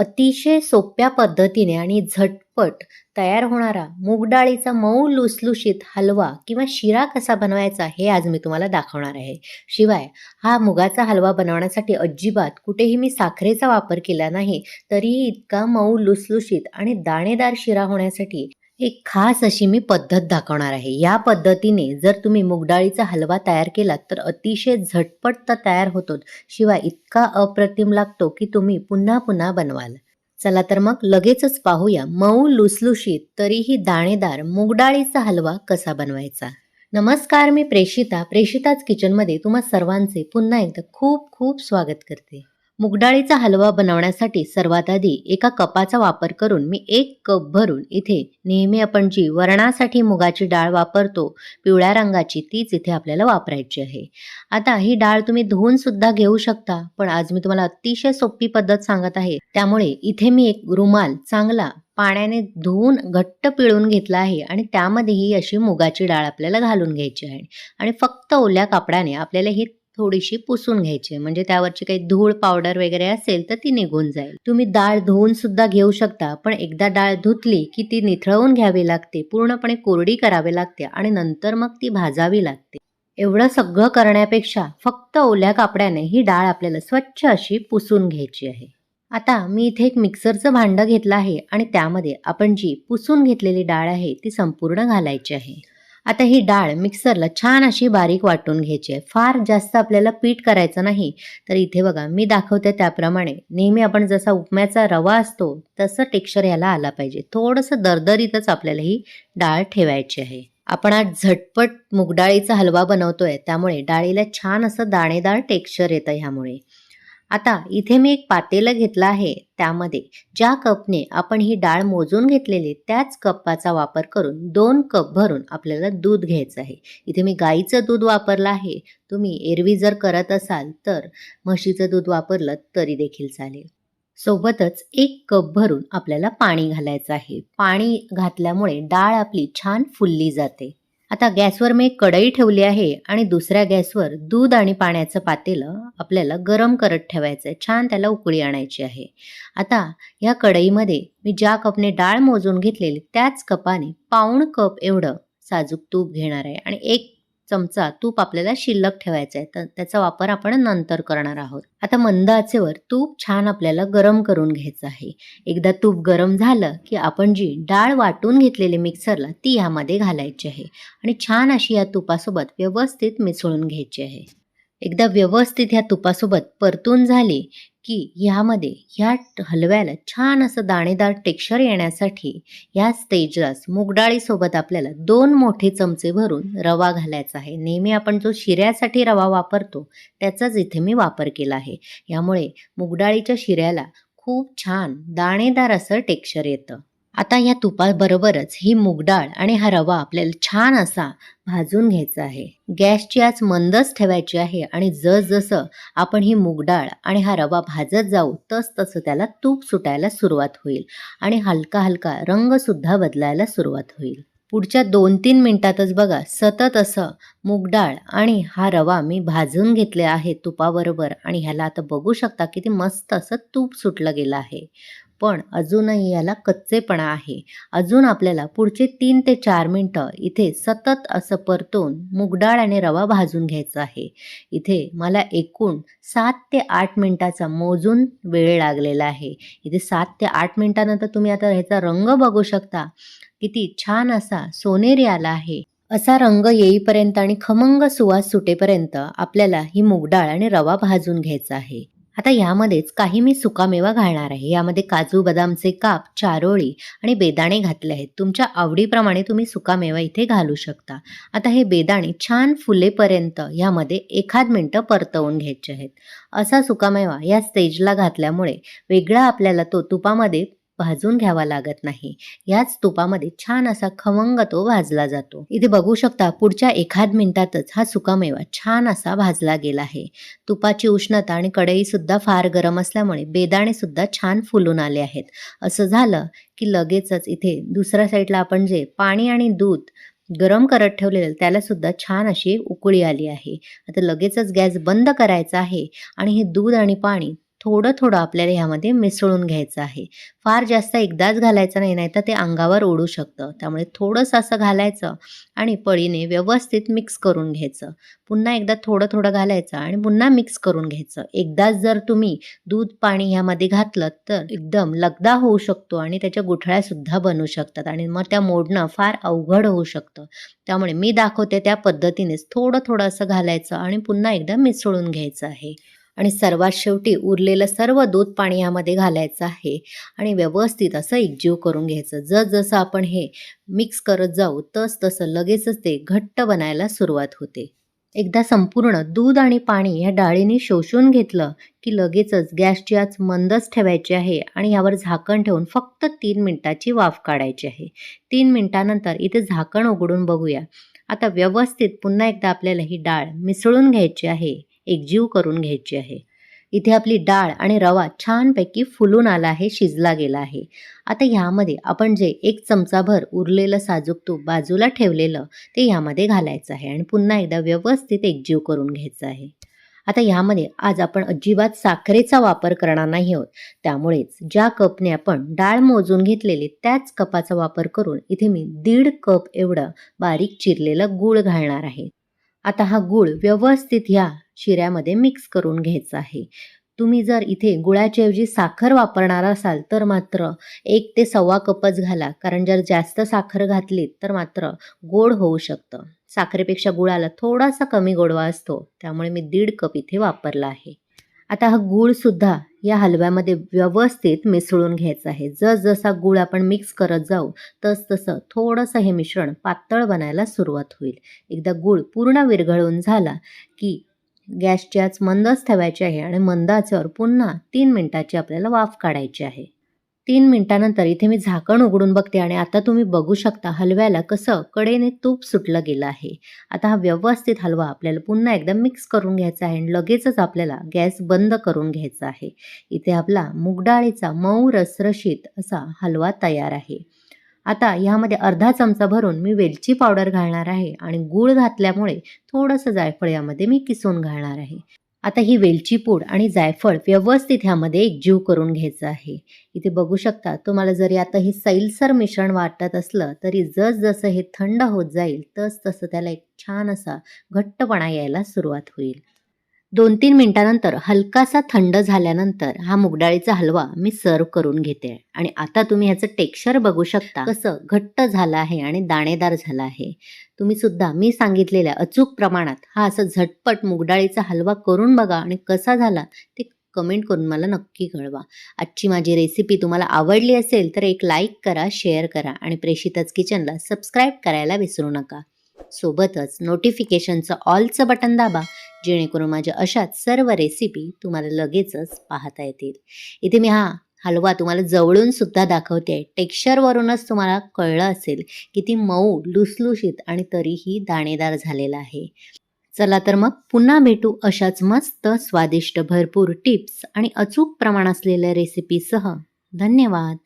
अतिशय सोप्या पद्धतीने आणि झटपट तयार होणारा मूग डाळीचा मऊ लुसलुशीत हलवा किंवा शिरा कसा बनवायचा हे आज मी तुम्हाला दाखवणार आहे. शिवाय हा मुगाचा हलवा बनवण्यासाठी अजिबात कुठेही मी साखरेचा वापर केला नाही तरीही इतका मऊ लुसलुशीत आणि दाणेदार शिरा होण्यासाठी एक खास अशी मी पद्धत दाखवणार आहे. या पद्धतीने जर तुम्ही मुगडाळीचा हलवा तयार केलात तर अतिशय झटपट तर तयार होतो शिवाय इतका अप्रतिम लागतो की तुम्ही पुन्हा पुन्हा बनवाल. चला तर मग लगेचच पाहूया मऊ लुसलुशीत तरीही दाणेदार मुगडाळीचा हलवा कसा बनवायचा. नमस्कार मी प्रेषिता. प्रेषिताच किचनमध्ये तुम्हा सर्वांचे पुन्हा एकदा खूप खूप स्वागत करते. मुगडाळीचा हलवा बनवण्यासाठी सर्वात आधी एका कपाचा वापर करून मी एक कप भरून इथे नेहमी आपण जी वरणासाठी मुगाची डाळ वापरतो पिवळ्या रंगाची तीच इथे आपल्याला वापरायची आहे. आता ही डाळ तुम्ही धुवून सुद्धा घेऊ शकता पण आज मी तुम्हाला अतिशय सोपी पद्धत सांगत आहे. त्यामुळे इथे मी एक रुमाल चांगला पाण्याने धुवून घट्ट पिळून घेतला आहे आणि त्यामध्ये ही अशी मुगाची डाळ आपल्याला घालून घ्यायची आहे. आणि फक्त ओल्या कापडाने आपल्याला ही थोडीशी पुसून घ्यायची. म्हणजे त्यावरची काही धूळ पावडर वगैरे असेल तर ती निघून जाईल. तुम्ही डाळ धुवून सुद्धा घेऊ शकता. पण एकदा डाळ धुतली की ती निथळवून घ्यावी लागते. पूर्णपणे कोरडी करावी लागते आणि नंतर मग ती भाजावी लागते. एवढं सगळं करण्यापेक्षा फक्त ओल्या कापड्याने ही डाळ आपल्याला स्वच्छ अशी पुसून घ्यायची आहे. आता मी इथे एक मिक्सरचं भांडं घेतलं आहे आणि त्यामध्ये आपण जी पुसून घेतलेली डाळ आहे ती संपूर्ण घालायची आहे. आता ही डाळ मिक्सरला छान अशी बारीक वाटून घ्यायची आहे. फार जास्त आपल्याला पीठ करायचं नाही. तर इथे बघा मी दाखवते त्याप्रमाणे. नेहमी आपण जसा उपम्याचा रवा असतो तसं टेक्स्चर याला आला पाहिजे. थोडंसं दरदरीतच आपल्याला ही डाळ ठेवायची आहे. आपण आज झटपट मुगडाळीचा हलवा बनवतोय त्यामुळे डाळीला छान असं दाणेदार टेक्स्चर येतं ह्यामुळे. आता इथे मी एक पातेलं घेतलं आहे. त्यामध्ये ज्या कपने आपण ही डाळ मोजून घेतलेली त्याच कपाचा वापर करून दोन कप भरून आपल्याला दूध घ्यायचं आहे. इथे मी गाईचं दूध वापरलं आहे. तुम्ही एरवी जर करत असाल तर म्हशीचं दूध वापरलं तरी देखील चालेल. सोबतच एक कप भरून आपल्याला पाणी घालायचं आहे. पाणी घातल्यामुळे डाळ आपली छान फुलली जाते. आता गॅसवर मी एक कढई ठेवली आहे आणि दुसऱ्या गॅसवर दूध आणि पाण्याचं पातेलं आपल्याला गरम करत ठेवायचं आहे छान त्याला उकळी आणायची आहे. आता या कढईमध्ये मी ज्या कपने डाळ मोजून घेतलेली त्याच कपाने पाऊण कप एवढं साजूक तूप घेणार आहे आणि एक चमचा तूप आपल्याला शिल्लक ठेवायचा आहे. तर त्याचा वापर आपण नंतर करणार आहोत. आता मंद आचेवर तूप छान आपल्याला गरम करून घ्यायचं आहे. एकदा तूप गरम झालं की आपण जी डाळ वाटून घेतलेली मिक्सरला ती यामध्ये घालायची आहे आणि छान अशी या तुपासोबत व्यवस्थित मिसळून घ्यायची आहे. एकदा व्यवस्थित ह्या तुपासोबत परतून झाली की ह्यामध्ये ह्या हलव्याला छान असं दाणेदार टेक्स्चर येण्यासाठी या स्टेजलाच मुगडाळीसोबत आपल्याला दोन मोठे चमचे भरून रवा घालायचा आहे. नेहमी आपण जो शिऱ्यासाठी रवा वापरतो त्याचाच इथे मी वापर केला आहे. यामुळे मुगडाळीच्या शिऱ्याला खूप छान दाणेदार असं टेक्स्चर येतं. आता या तुपाबरोबरच ही मुगडाळ आणि हा रवा आपल्याला छान असा भाजून घ्यायचा आहे. गॅसची आज मंदच ठेवायची आहे आणि जसजसं आपण ही मुगडाळ आणि हा रवा भाजत जाऊ तस तसं त्याला तूप सुटायला सुरुवात होईल आणि हलका हलका रंगसुद्धा बदलायला सुरुवात होईल. पुढच्या दोन तीन मिनिटातच बघा सतत असं मुगडाळ आणि हा रवा मी भाजून घेतले आहे तुपाबरोबर आणि ह्याला आता बघू शकता किती मस्त असं तूप सुटलं गेलं आहे. पण अजूनही याला कच्चेपणा आहे. अजून आपल्याला पुढचे तीन ते चार मिनटं इथे सतत असं परतून मुगडाळ आणि रवा भाजून घ्यायचा आहे. इथे मला एकूण सात ते आठ मिनटाचा मोजून वेळ लागलेला आहे. इथे सात ते आठ मिनटानंतर तुम्ही आता ह्याचा रंग बघू शकता. किती छान असा सोनेरी आला आहे. असा रंग येईपर्यंत आणि खमंग सुवास सुटेपर्यंत आपल्याला ही मुगडाळ आणि रवा भाजून घ्यायचा आहे. आता यामध्येच काही मी सुकामेवा घालणार आहे. यामध्ये काजू बदामचे काप चारोळी आणि बेदाणे घातले आहेत. तुमच्या आवडीप्रमाणे तुम्ही सुकामेवा इथे घालू शकता. आता हे बेदाणे छान फुलेपर्यंत यामध्ये एखाद मिनटं परतवून घ्यायचे आहेत. असा सुकामेवा या स्टेजला घातल्यामुळे वेगळा आपल्याला तो तुपामध्ये भाजून घ्यावा लागत नाही. याच तुपामध्ये छान असा खमंग तो भाजला जातो. इथे बघू शकता पुढच्या एखाद मिनिटातच हा सुकामेवा छान असा भाजला गेला आहे. तुपाची उष्णता आणि कढई सुद्धा फार गरम असल्यामुळे बेदाणे सुद्धा छान फुलून आले आहेत. असं झालं की लगेचच इथे दुसऱ्या साईडला आपण जे पाणी आणि दूध गरम करत ठेवलेलं त्याला सुद्धा छान अशी उकळी आली आहे. आता लगेचच गॅस बंद करायचा आहे आणि हे दूध आणि पाणी थोडं थोडं आपल्याला ह्यामध्ये मिसळून घ्यायचं आहे. फार जास्त एकदाच घालायचं नाही नाही तर ते अंगावर ओढू शकतं. त्यामुळे थोडंसं असं घालायचं आणि पळीने व्यवस्थित मिक्स करून घ्यायचं. पुन्हा एकदा थोडं थोडं घालायचं आणि पुन्हा मिक्स करून घ्यायचं. एकदाच जर तुम्ही दूध पाणी ह्यामध्ये घातलं तर एकदम लगदा होऊ शकतो आणि त्याच्या गुठळ्यासुद्धा बनू शकतात आणि मग त्या मोडणं फार अवघड होऊ शकतं. त्यामुळे मी दाखवते त्या पद्धतीनेच थोडं थोडं असं घालायचं आणि पुन्हा एकदा मिसळून घ्यायचं आहे. आणि सर्वात शेवटी उरलेलं सर्व दूध पाणी यामध्ये घालायचं आहे. आणि व्यवस्थित असं एकजीव करून घ्यायचं. जसजसं आपण हे मिक्स करत जाऊ तस तसं लगेचच ते घट्ट बनायला सुरुवात होते. एकदा संपूर्ण दूध आणि पाणी ह्या डाळीने शोषून घेतलं की लगेचच गॅसची आच मंदच ठेवायची आहे आणि यावर झाकण ठेवून फक्त तीन मिनटाची वाफ काढायची आहे. तीन मिनटानंतर इथे झाकण उघडून बघूया. आता व्यवस्थित पुन्हा एकदा आपल्याला ही डाळ मिसळून घ्यायची आहे. एकजीव करून घ्यायची आहे. इथे आपली डाळ आणि रवा छानपैकी फुलून आला आहे शिजला गेला आहे. आता ह्यामध्ये आपण जे एक चमचाभर उरलेलं साजूक तूप बाजूला ठेवलेलं ते ह्यामध्ये घालायचं आहे आणि पुन्हा एकदा व्यवस्थित एकजीव करून घ्यायचं आहे. आता ह्यामध्ये आज आपण अजिबात साखरेचा वापर करणार नाही आहोत. त्यामुळेच ज्या कपने आपण डाळ मोजून घेतलेली त्याच कपाचा वापर करून इथे मी दीड कप एवढं बारीक चिरलेलं गूळ घालणार आहे. आता हा गूळ व्यवस्थित ह्या शिऱ्यामध्ये मिक्स करून घ्यायचं आहे. तुम्ही जर इथे गुळाच्याऐवजी साखर वापरणार असाल तर मात्र एक ते सव्वा कपच घाला. कारण जर जास्त साखर घातलीत तर मात्र गोड होऊ शकतं. साखरेपेक्षा गुळाला थोडासा कमी गोडवा असतो. त्यामुळे मी दीड कप इथे वापरला आहे. आता हा गूळसुद्धा या हलव्यामध्ये व्यवस्थित मिसळून घ्यायचा आहे. जसजसा गूळ आपण मिक्स करत जाऊ तसतसं थोडंसं हे मिश्रण पातळ बनायला सुरुवात होईल. एकदा गूळ पूर्ण विरघळून झाला की गॅसची आच मंदच ठेवायची आहे आणि मंद आचेवर पुन्हा तीन मिनिटाची आपल्याला वाफ काढायची आहे. तीन मिनिटानंतर इथे मी झाकण उघडून बघते आणि आता तुम्ही बघू शकता हलव्याला कसं कडेने तूप सुटलं गेलं आहे. आता हा व्यवस्थित हलवा आपल्याला पुन्हा एकदा मिक्स करून घ्यायचा आहे आणि लगेचच आपल्याला गॅस बंद करून घ्यायचा आहे. इथे आपला मुगडाळीचा मऊ रसरशीत असा हलवा तयार आहे. आता ह्यामध्ये अर्धा चमचा भरून मी वेलची पावडर घालणार आहे आणि गूळ घातल्यामुळे थोडंसं जायफळ यामध्ये मी किसून घालणार आहे. आता ही वेलची पूड आणि जायफळ व्यवस्थित ह्यामध्ये एकजीव करून घ्यायचं आहे. इथे बघू शकता तुम्हाला जरी आता हे सैलसर मिश्रण वाटत असलं तरी जसजसं हे थंड होत जाईल तस तसं त्याला एक छान असा घट्टपणा यायला सुरुवात होईल. दोन तीन मिनिटानंतर हलकासा थंड झाल्यानंतर हा मुगडाळीचा हलवा मी सर्व करून घेते. आणि आता तुम्ही ह्याचं टेक्स्चर बघू शकता कसं घट्ट झालं आहे आणि दाणेदार झालं आहे. तुम्ही सुद्धा मी सांगितलेल्या अचूक प्रमाणात हा असं झटपट मुगडाळीचा हलवा करून बघा आणि कसा झाला ते कमेंट करून मला नक्की कळवा. आजची माझी रेसिपी तुम्हाला आवडली असेल तर एक लाईक करा शेअर करा आणि प्रेषितच किचनला सबस्क्राईब करायला विसरू नका. सोबतच नोटिफिकेशनचं ऑलचं बटन दाबा जेणेकरून माझ्या अशाच सर्व रेसिपी तुम्हाला लगेचच पाहता येतील. इथे मी हा हलवा तुम्हाला जवळून सुद्धा दाखवते. टेक्स्चरवरूनच तुम्हाला कळलं असेल की ती मऊ लुसलुशीत आणि तरीही दाणेदार झालेला आहे. चला तर मग पुन्हा भेटू अशाच मस्त स्वादिष्ट भरपूर टिप्स आणि अचूक प्रमाण असलेल्या रेसिपीसह धन्यवाद!